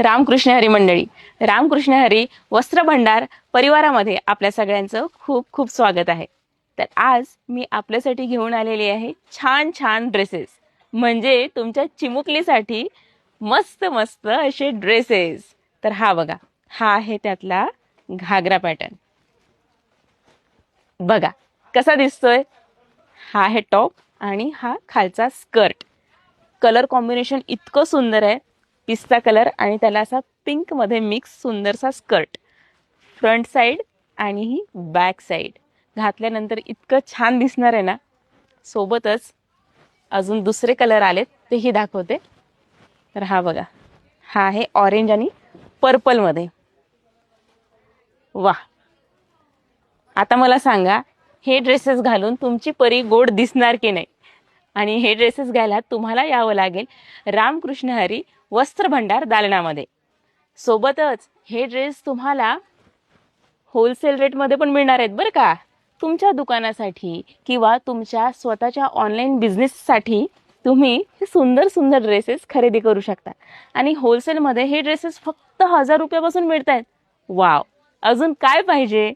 रामकृष्ण हरी मंडळी. रामकृष्ण हरी वस्त्र भंडार परिवारामध्ये आपल्या सगळ्यांचं खूप खूप स्वागत आहे. तर आज मी आपल्यासाठी घेऊन आलेली आहे छान छान ड्रेसेस म्हणजे तुमच्या चिमुकलीसाठी मस्त मस्त असे ड्रेसेस तर हा बघा हा आहे त्यातला घागरा पॅटर्न बघा कसा दिसतोय? हा आहे टॉप आणि हा खालचा स्कर्ट कलर कॉम्बिनेशन इतकं सुंदर आहे. पिस्ता कलर आणि त्याला असा पिंकमध्ये मिक्स सुंदरसा स्कर्ट फ्रंट साईड आणि ही बॅक साईड घातल्यानंतर इतकं छान दिसणार आहे ना. सोबतच अजून दुसरे कलर आलेत तेही दाखवते. तर हा बघा. हा आहे ऑरेंज आणि पर्पलमध्ये वा आता मला सांगा हे ड्रेसेस घालून तुमची परी गोड दिसणार की नाही? आणि हे ड्रेसेस घ्यायला तुम्हाला यावं लागेल रामकृष्ण हरी वस्त्र भंडार दालनामध्ये. सोबतच हे ड्रेस तुम्हाला होलसेल रेटमध्ये पण मिळणार आहेत बरं का. तुमच्या दुकानासाठी किंवा तुमच्या स्वतःच्या ऑनलाईन बिझनेससाठी तुम्ही हे सुंदर सुंदर ड्रेसेस खरेदी करू शकता. आणि होलसेलमध्ये हे ड्रेसेस फक्त हजार रुपयापासून मिळत आहेत वाव अजून काय पाहिजे?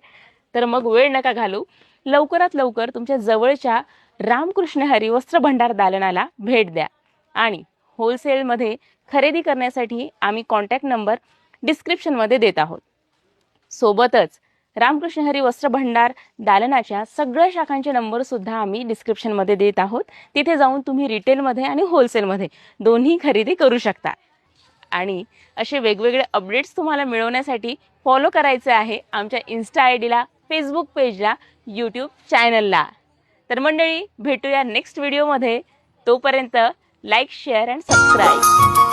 तर मग वेळ नका घालू. लवकरात लवकर तुमच्या जवळच्या रामकृष्ण हरी वस्त्र भंडार दालनाला भेट द्या. आणि होलसेलमध्ये खरेदी करण्यासाठी आम्ही कॉन्टॅक्ट नंबर डिस्क्रिप्शनमध्ये देत आहोत. सोबतच रामकृष्ण हरी वस्त्र भंडार दालनाच्या सगळ्या शाखांचे नंबरसुद्धा आम्ही डिस्क्रिप्शनमध्ये देत आहोत. तिथे जाऊन तुम्ही रिटेलमध्ये आणि होलसेलमध्ये दोन्ही खरेदी करू शकता. आणि असे वेगवेगळे अपडेट्स तुम्हाला मिळवण्यासाठी फॉलो करायचे आहे आमच्या इन्स्टा आय डीला फेसबुक पेजला यूट्यूब चॅनलला तर मंडळी भेटूया नेक्स्ट व्हिडिओमध्ये तोपर्यंत लाईक शेअर अँड सबस्क्राईब